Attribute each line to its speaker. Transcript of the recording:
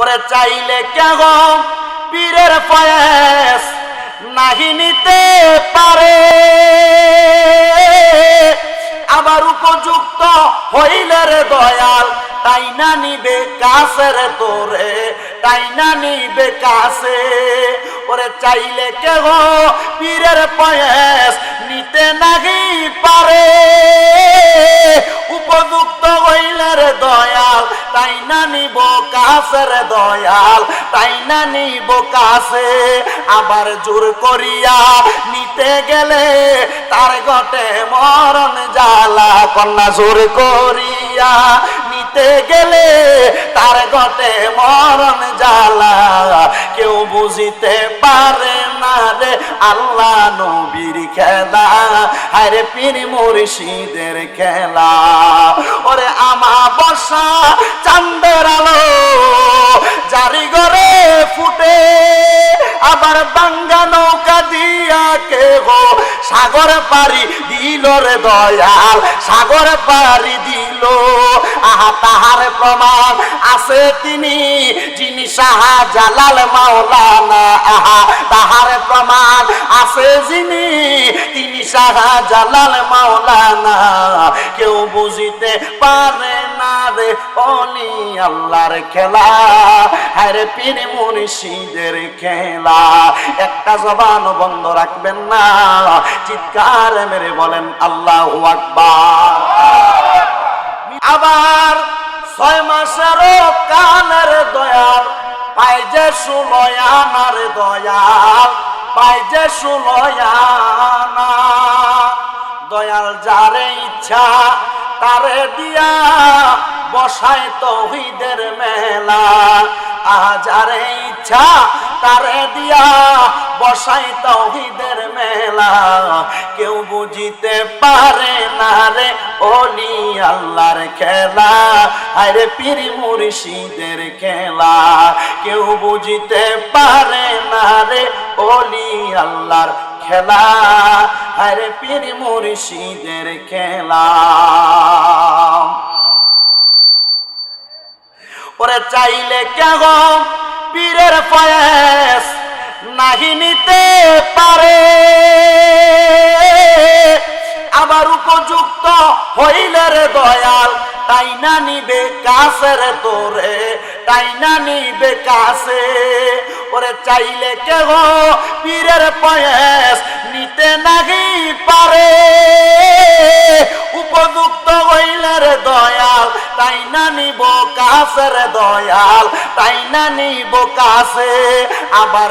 Speaker 1: ওরে চাইলে কেন পীরের ফয়েস নাহি নিতে পারে? আবার উপযুক্ত হইলে রে দয়াল, তাই না নিবে কাছের তোরে? তাই না নিবে কাছে? ওরে চাইলে কেহ পীরের পয়েস নিতে নাহি পারে? তাই না নিব কাছের দয়াল, তাই না নিব কাছে। আবার জোর করিয়া নিতে গেলে তার গটে মরণ জ্বালা। কন্যা জোর করিয়া নিতে গেলে তার গটে মরণ জ্বালা। কেউ বুঝিতে পারে না রে আল্লাহ নবীর খেলা। আরে পীর মুর্শিদের খেলা। ওরে আমা বসা আবার বাঙ্গা নৌকা দিয়া কে গো সাগর পারি দিল রে দয়াল, সাগর পারি দিল। আহা, তাহার প্রমাণ আছে তিনি, যিনি সাহা জালাল মাওলানা। আহা, তাহার প্রমাণ আছে যিনি জালাল মাওলানা, কেউ বুঝিতে পারে না রে অলি আল্লাহর খেলা। পীর খেলা। একটা জবান বন্ধ রাখবেন না। চিৎকার মেরে বলেন, আল্লাহ আকবার। আবার ছয় মাসেরও কানের দয়াল পাই যে সুলয়ানার দয়াল। পাই যে দয়াল যারে ইচ্ছা, তারে দিয়া বসায় তহিদের মেলা। আজারে ইচ্ছা, তারে দিয়া বসাই তহিদের মেলা। কেউ বুঝিতে পারে না রে অলি আল্লাহর খেলা। আরে পীর মুর্শিদের খেলা। কেউ বুঝিতে পারে রে অলি আল্লাহর খেলা আরে পীর মুর্শিদের খেলা। ওরে চাইলে কেন পীরের ফয়েস নাহি নিতে পারে? আবার উপযুক্ত হইলে রে দয়াল, তাই না নিবে কাছের তোরে তাই না নিবে কাছে? ওরে চাইলে কেহ পীরের পয়েস নিতে নাহি পারে। উপযুক্ত হইলের দয়াল, তাই না নিব কাছের দয়াল, তাই না নিব কাছে, আবার